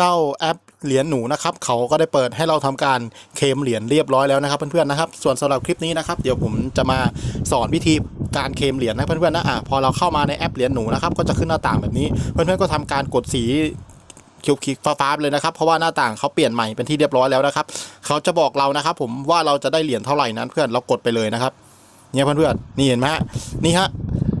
เจ้าแอปเหรียญหนูนะครับเขาก็ได้เปิดให้เราทำการเคมเหรียญเรียบร้อยแล้วนะครับเพื่อนๆนะครับ ส่วนสำหรับคลิปนี้นะครับ เดี๋ยวผมจะมาสอนวิธีการเคมเหรียญนะเพื่อนๆนะอะพอเราเข้ามาในแอปเหรียญหนูนะครับก็จะขึ้นหน้าต่างแบบนี้ เพื่อนๆก็ทำการกดสีเขียวขีฟ้าๆเลยนะครับเพราะว่าหน้าต่างเขาเปลี่ยนใหม่เป็นที่เรียบร้อยแล้วนะครับเขาจะบอกเรานะครับ ผมว่าเราจะได้เหรียญเท่าไหร่นั้นเพื่อนเรากดไปเลยนะครับเนี่ยเพื่อนๆนี่เห็นไหมฮะนี่ฮะ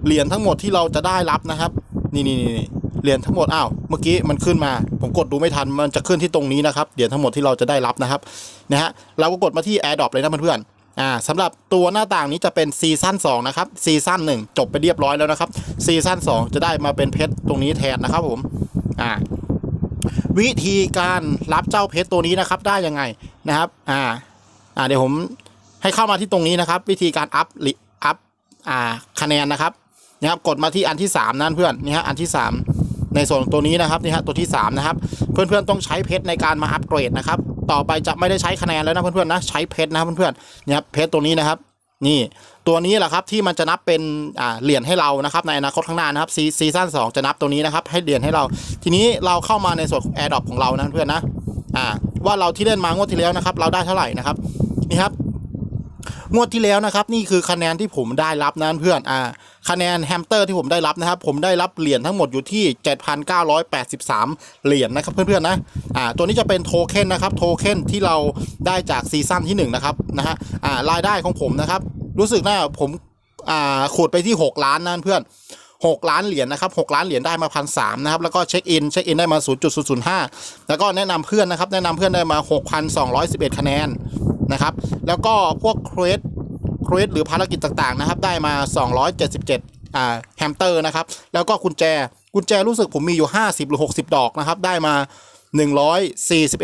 เหรียญทั้งหมดที่เราจะได้รับนะครับ นี่นี่นี่ เหรียญทั้งหมดอ้าวเมื่อกี้มันขึ้นมา ผมกดดูไม่ทันมันจะขึ้นที่ตรงนี้นะครับเหรียญทั้งหมดที่เราจะได้รับนะครับนะฮะเราก็กดมาที่ AirDrop เลยนะเพื่อนอ่าสำหรับตัวหน้าต่างนี้จะเป็นซีซั่น2นะครับซีซั่น1 จบไปเรียบร้อยแล้วนะครับซีซั่น2 จะได้มาเป็นเพชรตรงนี้แทนนะครับผมอ่าวิธีการรับเจ้าเพชรตัวนี้นะครับได้ยังไงนะครับอ่าอ่าเดี๋ยวผมให้เข้ามาที่ตรงนี้นะครับ วิธีการอัพอัพอ่าคะแนนนะครับนะครับกดมาที่อันที่3นั่นเพื่อนนี่ฮะอันที่3 ในส่วนตัวนี้นะครับนี่ฮะตัวที่3นะครับเพื่อนๆต้องใช้เพชรในการมาอัปเกรดนะครับต่อไปจะไม่ได้ใช้คะแนนแล้วนะเพื่อนๆนะใช้เพชรนะเพื่อนๆเนี่ยครับเพชรตัวนี้นะครับนี่ตัวนี้แหละครับที่มันจะนับเป็นอ่าเหรียญให้เรานะครับในอนาคตข้างหน้านะครับซีซีซั่น2จะนับตัวนี้นะครับให้เหรียญให้เรา ทีนี้เราเข้ามาในส่วนของ a อ r d r o p ของเรานะเพื่อนนะอ่าว่าเราที่เล่นมางวดที่แล้วนะครับ เราได้เท่าไหร่นะครับนี่ครับงวดที่แล้วนะครับ นี่คือคะแนนที่ผมได้รับนะเพื่อนอ่า คะแนนแฮมสเตอร์ที่ผมได้รับนะครับ ผมได้รับเหรียญทั้งหมดอยู่ที่ 7,983 เหรียญนะครับเพื่อนๆนะอ่าตัวนี้จะเป็นโทเค็นนะครับโทเค็นที่เราได้จากซีซั่นที่1นะครับนะฮะอ่ารายได้ของผมนะครับรู้สึกนะผมอ่าขูดไปที่ 6 ล้านนะเพื่อน6 ล้านเหรียญนะครับ6ล้านเหรียญได้มาพันสนะครับแล้วก็เช็คอินเช็คอินได้มา 0.005 แล้วก็แนะนำเพื่อนนะครับแนะนำเพื่อนได้มา 6,211 คะแนนนะครับแล้วก็พวกเควส เควสหรือภารกิจต่างๆนะครับ ได้มา 277อ่าแฮมเตอร์นะครับ แล้วก็กุญแจกุญแจรู้สึกผมมีอยู่ 50 หรือ 60 ดอกนะครับ ได้มา 141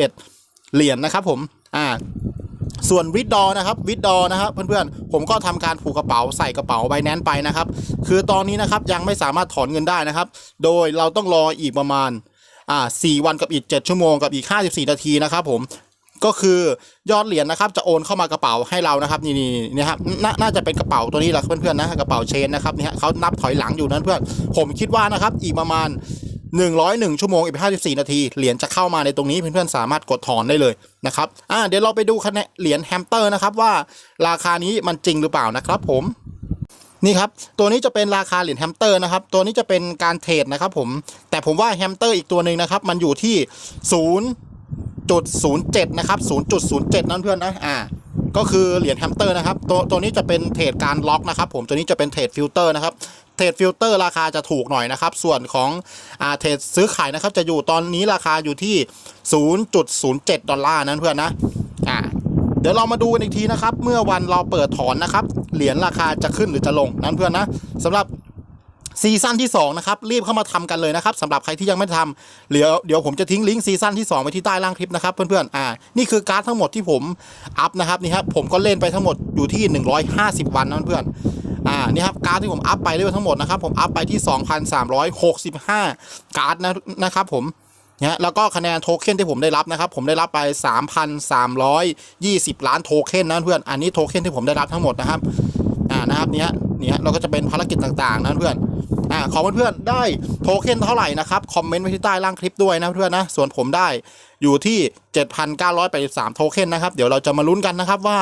เหรียญนะครับผมอ่าส่วนวิดดอนะครับวิดดอนะครับเพื่อนๆผมก็ทำการผูกกระเป๋าใส่กระเป๋าใบแนนไปนะครับ คือตอนนี้นะครับยังไม่สามารถถอนเงินได้นะครับ โดยเราต้องรออีกประมาณอ่า4วันกับอีก 7 ชั่วโมงกับอีก 54 นาทีนะครับผม ก็คือยอดเหรียญนะครับจะโอนเข้ามากระเป๋าให้เรานะครับนี่นี่นี่ครับนน่าจะเป็นกระเป๋าตัวนี้แหละเพื่อนๆนะกระเป๋าเชนนะครับเนี่ยเขานับถอยหลังอยู่นั้นเพื่อนผมคิดว่านะครับอีกประมาณ 101 ชั่วโมงอีก54 นาทีเหรียญจะเข้ามาในตรงนี้เพื่อนๆสามารถกดถอนได้เลยนะครับอ่าเดี๋ยวเราไปดูคะแนนเหรียญแฮมสเตอร์นะครับว่าราคานี้มันจริงหรือเปล่านะครับ ผมนี่ครับ ตัวนี้จะเป็นราคาเหรียญแฮมสเตอร์นะครับ ตัวนี้จะเป็นการเทรดนะครับผม แต่ผมว่าแฮมสเตอร์อีกตัวหนึ่งนะครับ มันอยู่ที่ 0.07 นะครับ 0.07 นั่นเพื่อนนะ อ่า ก็คือเหรียญแฮมสเตอร์นะครับ ตัวตัวนี้จะเป็นเทรดการล็อกนะครับ ผม ตัวนี้จะเป็นเทรดฟิลเตอร์นะครับ เทรดฟิลเตอร์ราคาจะถูกหน่อยนะครับ ส่วนของอ่าเทรดซื้อขายนะครับ จะอยู่ตอนนี้ราคาอยู่ที่ 0.07 ดอลลาร์นั่นเพื่อนนะ อ่า เดี๋ยวเรามาดูกันอีกทีนะครับ เมื่อวันเราเปิดถอนนะครับ เหรียญราคาจะขึ้นหรือจะลงนั่นเพื่อนนะสำหรับ ซีซั่นที่2นะครับรีบเข้ามาทำกันเลยนะครับสำหรับใครที่ยังไม่ทำเดี๋ยวเดี๋ยวผมจะทิ้งลิงก์ซีซั่นที่2ไว้ที่ใต้ล่างคลิปนะครับเพื่อนๆอ่านี่คือการ์ดทั้งหมดที่ผมอัพนะครับนี่ครับผมก็เล่นไปทั้งหมดอยู่ที่ 150 วันนะเพื่อนอ่านี่ครับการ์ดที่ผมอัพไปเรื่อยทั้งหมดนะครับผมอัพไปที่ 2,365 การ์ดนะนะครับผมนะแล้วก็คะแนนโทเค็นที่ผมได้รับนะครับ ผมได้รับไป 3,320 ล้านโทเค็นนะเพื่อนอันนี้โทเค็นที่ผมได้รับทั้งหมดนะครับอ่านะครับเนี้ยเนี่ยเราก็จะเป็นภารกิจต่างๆนะเพื่อน อ่าขอเพื่อนๆได้โทเค็นเท่าไหร่นะครับคอมเมนต์ไว้ที่ใต้ล่างคลิปด้วยนะเพื่อนนะส่วนผมได้อยู่ที่ 7,983 โทเค็นนะครับ เดี๋ยวเราจะมาลุ้นกันนะครับว่า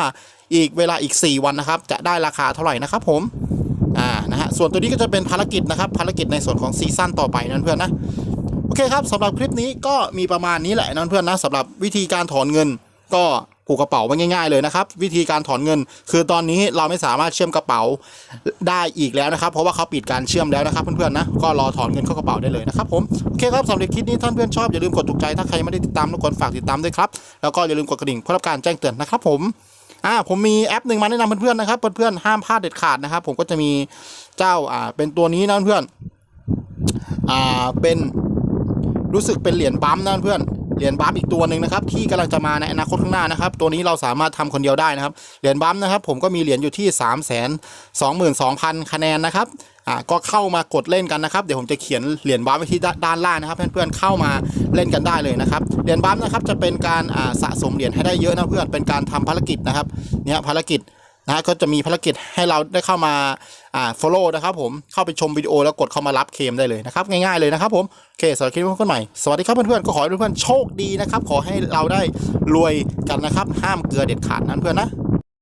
อีกเวลาอีก 4 วันนะครับ จะได้ราคาเท่าไหร่นะครับผมอ่านะฮะส่วนตัวนี้ก็จะเป็นภารกิจนะครับภารกิจในส่วนของซีซั่นต่อไปนั่นเพื่อนนะโอเคครับสำหรับคลิปนี้ก็มีประมาณนี้แหละนะเพื่อนนะสำหรับวิธีการถอนเงินก็ ผูกกระเป๋าไว้ง่าย ๆเลยนะครับ วิธีการถอนเงิน คือตอนนี้เราไม่สามารถเชื่อมกระเป๋าได้อีกแล้วนะครับ เพราะว่าเขาปิดการเชื่อมแล้วนะครับ เพื่อนๆนะก็รอถอนเงินเข้ากระเป๋าได้เลยนะครับผมโอเคครับสำหรับคลิปนี้ท่านเพื่อนชอบอย่าลืมกดถูกใจถ้าใครไม่ได้ติดตามทุกคนฝากติดตามด้วยครับแล้วก็อย่าลืมกดกระดิ่งเพื่อรับการแจ้งเตือนนะครับ ผมอ่าผมมีแอปหนึ่งมาแนะนำเพื่อนๆนะครับเพื่อนๆห้ามพลาดเด็ดขาดนะครับ ผมก็จะมีเจ้าอ่าเป็นตัวนี้นะเพื่อนอ่าเป็นรู้สึกเป็นเหรียญบัมนะเพื่อน เหรียญบัมอีกตัวหนึ่งนะครับที่กำลังจะมาในอนาคตข้างหน้านะครับ ตัวนี้เราสามารถทำคนเดียวได้นะครับ เหรียญบัมนะครับ ผมก็มีเหรียญอยู่ที่ 3 2 2 0 0 0 คะแนนนะครับอ่าก็เข้ามากดเล่นกันนะครับ เดี๋ยวผมจะเขียนเหรียญบัมไว้ที่ด้านล่างนะครับ เพื่อนๆเข้ามาเล่นกันได้เลยนะครับเหรียญบัมนะครับจะเป็นการอ่าสะสมเหรียญให้ได้เยอะนะเพื่อนเป็นการทำภารกิจนะครับเนี่ยภารกิจ นะก็จะมีภารกิจให้เราได้เข้ามาอ่า follow นะครับผมเข้าไปชมวิดีโอแล้วกดเข้ามารับเคมได้เลยนะครับง่ายๆเลยนะครับผมโอเคสำหรับคลิปนี้พบกันใหม่สวัสดีครับเพื่อนๆก็ขอให้เพื่อนๆโชคดีนะครับขอให้เราได้รวยกันนะครับห้ามเกลือเด็ดขาดนั้นเพื่อนนะ